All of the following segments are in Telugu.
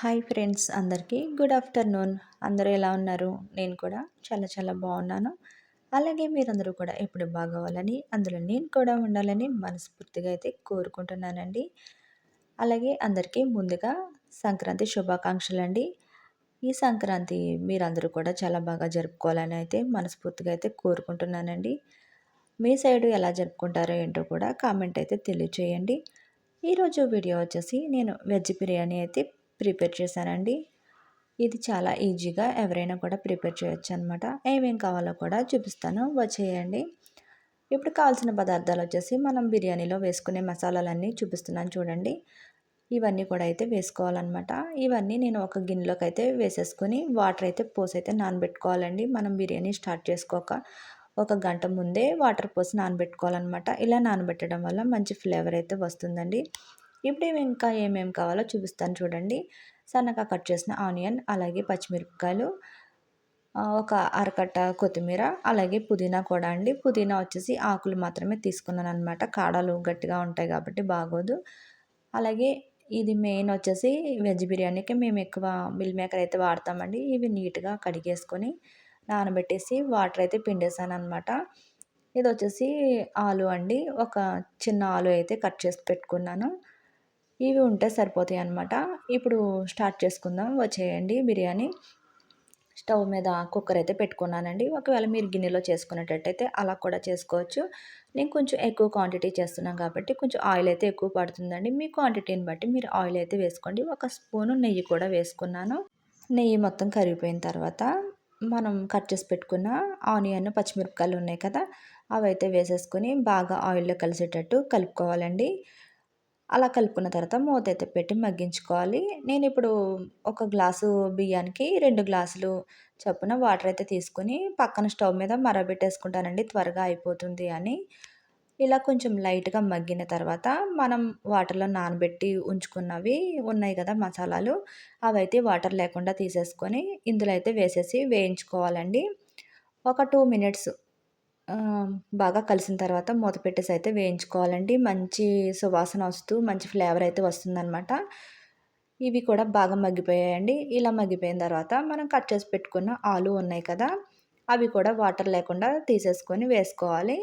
హాయ్ ఫ్రెండ్స్ అందరికీ గుడ్ ఆఫ్టర్నూన్. అందరూ ఎలా ఉన్నారు? నేను కూడా చాలా చాలా బాగున్నాను. అలాగే మీరందరూ కూడా ఎప్పుడు బాగోవాలని అందులో నేను కూడా ఉండాలని మనస్ఫూర్తిగా అయితే కోరుకుంటున్నానండి. అలాగే అందరికీ ముందుగా సంక్రాంతి శుభాకాంక్షలు అండి ఈ సంక్రాంతి మీరందరూ కూడా చాలా బాగా జరుపుకోవాలని అయితే మనస్ఫూర్తిగా అయితే కోరుకుంటున్నానండి. మీ సైడు ఎలా జరుపుకుంటారో ఏంటో కూడా కామెంట్ అయితే తెలియచేయండి. ఈరోజు వీడియో వచ్చేసి నేను వెజ్ బిర్యానీ అయితే ప్రిపేర్ చేశానండి. ఇది చాలా ఈజీగా ఎవరైనా కూడా ప్రిపేర్ చేయొచ్చు అనమాట ఏమేం కావాలో కూడా చూపిస్తాను. వచ్చేయండి. ఇప్పుడు కావాల్సిన పదార్థాలు వచ్చేసి మనం బిర్యానీలో వేసుకునే మసాలాలన్నీ చూపిస్తున్నాను చూడండి. ఇవన్నీ కూడా అయితే వేసుకోవాలన్నమాట. ఇవన్నీ నేను ఒక గిన్నెలోకి అయితే వేసేసుకొని వాటర్ అయితే పోసి అయితే నానబెట్టుకోవాలండి. మనం బిర్యానీ స్టార్ట్ చేసుకోక ఒక గంట ముందే వాటర్ పోసి నానబెట్టుకోవాలన్నమాట. ఇలా నానబెట్టడం వల్ల మంచి ఫ్లేవర్ అయితే వస్తుందండి. ఇప్పుడు ఇంకా ఏమేమి కావాలో చూపిస్తాను చూడండి. సన్నగా కట్ చేసిన ఆనియన్ అలాగే పచ్చిమిరపకాయలు ఒక అరకట్ట కొత్తిమీర అలాగే పుదీనా కూడా అండి. పుదీనా వచ్చేసి ఆకులు మాత్రమే తీసుకున్నాను అనమాట కాడలు గట్టిగా ఉంటాయి కాబట్టి బాగోదు. అలాగే ఇది మెయిన్ వచ్చేసి వెజ్ బిర్యానీకి మేము ఎక్కువ మిల్ మేకర్ అయితే వాడతామండి. ఇవి నీట్గా కడిగేసుకొని నానబెట్టేసి వాటర్ అయితే పిండేసాను అనమాట ఇది వచ్చేసి ఆలు అండి. ఒక చిన్న ఆలు అయితే కట్ చేసి పెట్టుకున్నాను. ఇవి ఉంటే సరిపోతాయి అనమాట ఇప్పుడు స్టార్ట్ చేసుకుందాం. వచ్చేయండి బిర్యానీ. స్టవ్ మీద కుక్కర్ అయితే పెట్టుకున్నానండి. ఒకవేళ మీరు గిన్నెలో చేసుకునేటట్టయితే అలా కూడా చేసుకోవచ్చు. నేను కొంచెం ఎక్కువ క్వాంటిటీ చేస్తున్నాను కాబట్టి కొంచెం ఆయిల్ అయితే ఎక్కువ పడుతుందండి. మీ క్వాంటిటీని బట్టి మీరు ఆయిల్ అయితే వేసుకోండి. ఒక స్పూను నెయ్యి కూడా వేసుకున్నాను. నెయ్యి మొత్తం కరిగిపోయిన తర్వాత మనం కట్ చేసి పెట్టుకున్న ఆనియన్ పచ్చిమిరపకాయలు ఉన్నాయి కదా అవి అయితే వేసేసుకొని బాగా ఆయిల్లో కలిసేటట్టు కలుపుకోవాలండి. అలా కలుపుకున్న తర్వాత మూత అయితే పెట్టి మగ్గించుకోవాలి. నేను ఇప్పుడు ఒక గ్లాసు బియ్యానికి రెండు గ్లాసులు చొప్పున వాటర్ అయితే తీసుకుని పక్కన స్టవ్ మీద మరబెట్టేసుకుంటానండి. త్వరగా అయిపోతుంది అని. ఇలా కొంచెం లైట్గా మగ్గిన తర్వాత మనం వాటర్లో నానబెట్టి ఉంచుకున్నవి ఉన్నాయి కదా మసాలాలు అవైతే వాటర్ లేకుండా తీసేసుకొని ఇందులో అయితే వేసేసి వేయించుకోవాలండి. ఒక టూ మినిట్స్ బాగా కలిసిన తర్వాత మూత పెట్టేసి అయితే వేయించుకోవాలండి. మంచి సువాసన వస్తూ మంచి ఫ్లేవర్ అయితే వస్తుందన్నమాట. ఇవి కూడా బాగా మగ్గిపోయాయండి. ఇలా మగ్గిపోయిన తర్వాత మనం కట్ చేసి పెట్టుకున్న ఆలు ఉన్నాయి కదా అవి కూడా వాటర్ లేకుండా తీసేసుకొని వేసుకోవాలి.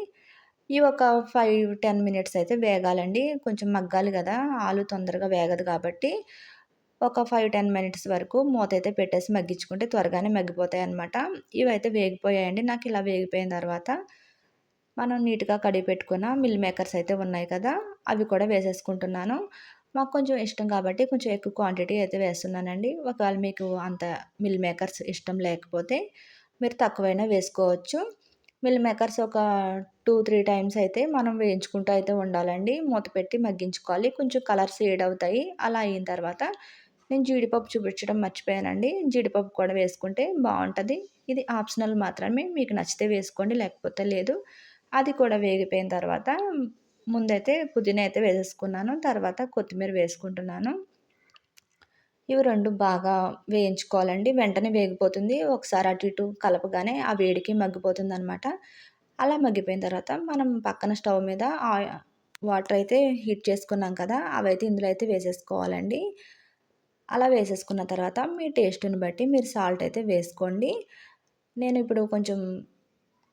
ఇవి ఒక ఫైవ్ టెన్ మినిట్స్ అయితే వేగాలండి. కొంచెం మగ్గాలి కదా ఆలు తొందరగా వేగదు కాబట్టి. ఒక ఫైవ్ టెన్ మినిట్స్ వరకు మూత అయితే పెట్టేసి మగ్గించుకుంటే త్వరగానే మగ్గిపోతాయి అనమాట ఇవైతే వేగిపోయాయండి. నాకు ఇలా వేగిపోయిన తర్వాత మనం నీట్గా కడిగి పెట్టుకున్న మిల్ మేకర్స్ అయితే ఉన్నాయి కదా అవి కూడా వేసేసుకుంటున్నాను. మాకు కొంచెం ఇష్టం కాబట్టి కొంచెం ఎక్కువ క్వాంటిటీ అయితే వేస్తున్నానండి. ఒకవేళ మీకు అంత మిల్ మేకర్స్ ఇష్టం లేకపోతే మీరు తక్కువైనా వేసుకోవచ్చు. మిల్ మేకర్స్ ఒక టూ త్రీ టైమ్స్ అయితే మనం వేయించుకుంటూ అయితే ఉండాలండి. మూత పెట్టి మగ్గించుకోవాలి. కొంచెం కలర్స్ ఏడ్ అవుతాయి. అలా అయిన తర్వాత నేను జీడిపప్పు చూపించడం మర్చిపోయానండి. జీడిపప్పు కూడా వేసుకుంటే బాగుంటుంది. ఇది ఆప్షనల్ మాత్రమే. మీకు నచ్చితే వేసుకోండి లేకపోతే లేదు. అది కూడా వేగిపోయిన తర్వాత ముందైతే పుదీనా అయితే వేసేసుకున్నాను. తర్వాత కొత్తిమీర వేసుకుంటున్నాను. ఇవి రెండు బాగా వేయించుకోవాలండి. వెంటనే వేగిపోతుంది. ఒకసారి అటు ఇటు కలపగానే ఆ వేడికి మగ్గిపోతుంది అనమాట అలా మగ్గిపోయిన తర్వాత మనం పక్కన స్టవ్ మీద వాటర్ అయితే హీట్ చేసుకున్నాం కదా అవైతే ఇందులో అయితే వేసేసుకోవాలండి. అలా వేసేసుకున్న తర్వాత మీ టేస్ట్ని బట్టి మీరు సాల్ట్ అయితే వేసుకోండి. నేను ఇప్పుడు కొంచెం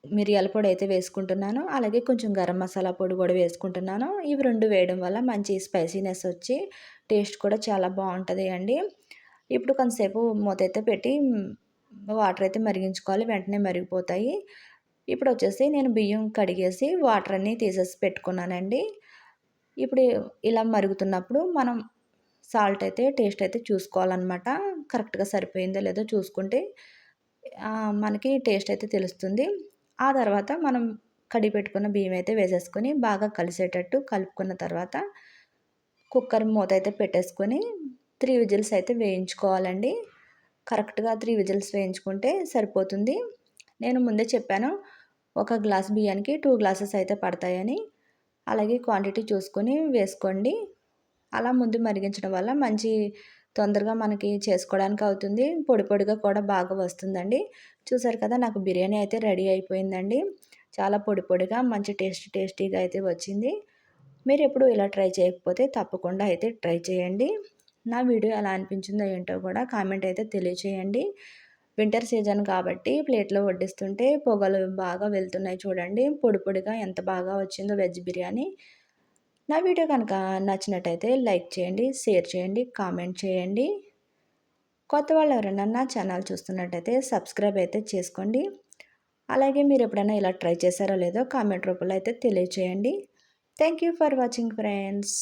మిరియాల పొడి అయితే వేసుకుంటున్నాను. అలాగే కొంచెం గరం మసాలా పొడి కూడా వేసుకుంటున్నాను. ఇవి రెండు వేయడం వల్ల మంచి స్పైసీనెస్ వచ్చి టేస్ట్ కూడా చాలా బాగుంటుంది అండి. ఇప్పుడు కొంతసేపు మూత అయితే పెట్టి వాటర్ అయితే మరిగించుకోవాలి. వెంటనే మరిగిపోతాయి. ఇప్పుడు వచ్చేసి నేను బియ్యం కడిగేసి వాటర్ అన్నీ తీసేసి పెట్టుకున్నానండి. ఇప్పుడు ఇలా మరుగుతున్నప్పుడు మనం సాల్ట్ అయితే టేస్ట్ అయితే చూసుకోవాలన్నమాట. కరెక్ట్గా సరిపోయిందో లేదో చూసుకుంటే మనకి టేస్ట్ అయితే తెలుస్తుంది. ఆ తర్వాత మనం కడిగి పెట్టుకున్న బియ్యం అయితే వేసేసుకొని బాగా కలిసేటట్టు కలుపుకున్న తర్వాత కుక్కర్ మూత అయితే పెట్టేసుకొని త్రీ విజిల్స్ అయితే వేయించుకోవాలండి. కరెక్ట్గా త్రీ విజిల్స్ వేయించుకుంటే సరిపోతుంది. నేను ముందే చెప్పాను ఒక గ్లాస్ బియ్యానికి టూ గ్లాసెస్ అయితే పడతాయని. అలాగే క్వాంటిటీ చూసుకొని వేసుకోండి. అలా ముందు మరిగించడం వల్ల మంచి తొందరగా మనకి చేసుకోవడానికి అవుతుంది. పొడి పొడిగా కూడా బాగా వస్తుందండి. చూసారు కదా నాకు బిర్యానీ అయితే రెడీ అయిపోయిందండి. చాలా పొడి పొడిగా మంచి టేస్ట్ టేస్టీగా అయితే వచ్చింది. మీరు ఎప్పుడు ఇలా ట్రై చేయకపోతే తప్పకుండా అయితే ట్రై చేయండి. నా వీడియో ఎలా అనిపించిందో ఏంటో కూడా కామెంట్ అయితే తెలియచేయండి. వింటర్ సీజన్ కాబట్టి ప్లేట్లో వడ్డిస్తుంటే పొగలు బాగా వెళ్తున్నాయి చూడండి. పొడి పొడిగా ఎంత బాగా వచ్చిందో వెజ్ బిర్యానీ. నా వీడియో కనుక నచ్చినట్టయితే లైక్ చేయండి షేర్ చేయండి కామెంట్ చేయండి. కొత్త వాళ్ళు ఎవరైనా నా ఛానల్ చూస్తున్నట్టయితే సబ్స్క్రైబ్ అయితే చేసుకోండి. అలాగే మీరు ఎప్పుడైనా ఇలా ట్రై చేశారో లేదో కామెంట్ రూపంలో అయితే తెలియచేయండి. Thank you for watching friends.